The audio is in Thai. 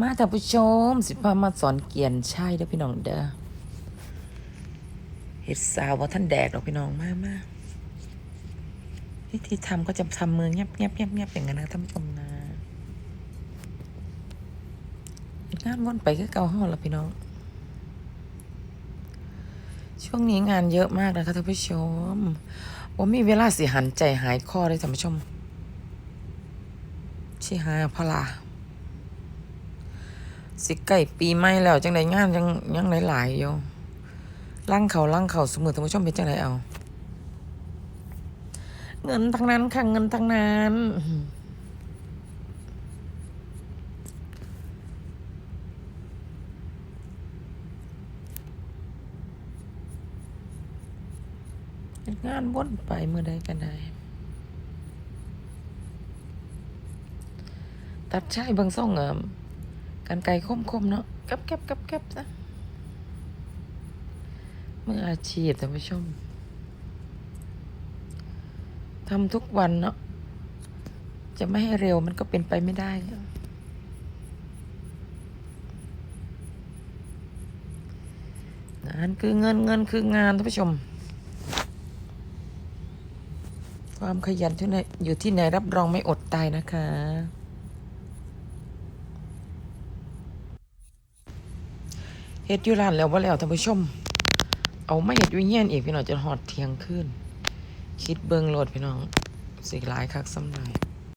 มาท่านผู้ชม สิพามาสอนเกียนใชายเด้อพี่น้องเด้อเฮ็ดสาวว่าท่านแดกหรอกพี่น้องมากมาวิธีทำก็จะทำมือเงียบเงียบเงียบเงียบอย่างนั้นนะท่านผู้ชมนะงานวนไปก็เกาห้องล้วพี่น้อง ช่วงนี้งานเยอะมากนะคะท่านผู้ชมว่ามีเวลาสิหันใจหายคอเลยท่านผู้ชมชิหาพลา สิไก่ปีใหม่แล้วจังไดงานยังยังหลายๆอยู่ล่างเขาล่างเขาสมือท่านผู้ชมเป็นจังไดเอา เงินทั้งนั้นค่ะเงินทั้งนั้นงานวนไปเมื่อใดกันได้ตัดใช่บางส่องเอิม กันไกลคมๆเนาะกับแก็บกับแก็บนะมืออาชีพท่านผู้ชมทำทุกวันเนาะจะไม่ให้เร็วมันก็เป็นไปไม่ได้ งานคือเงินเงินคืองานท่านผู้ชม ความขยันที่ไหนอยู่ที่ไหนรับรองไม่อดตายนะคะ เฮ็ดอยู่ร้านแล้วว่าแล้วท่านผู้ชม เอาไม่เฮ็ดอยู่เงี้ยนอีกพี่น้องจะหอดเที่ยงคืนคิดเบิ่งโหลดพี่น้องสิหลายคักสำหรัย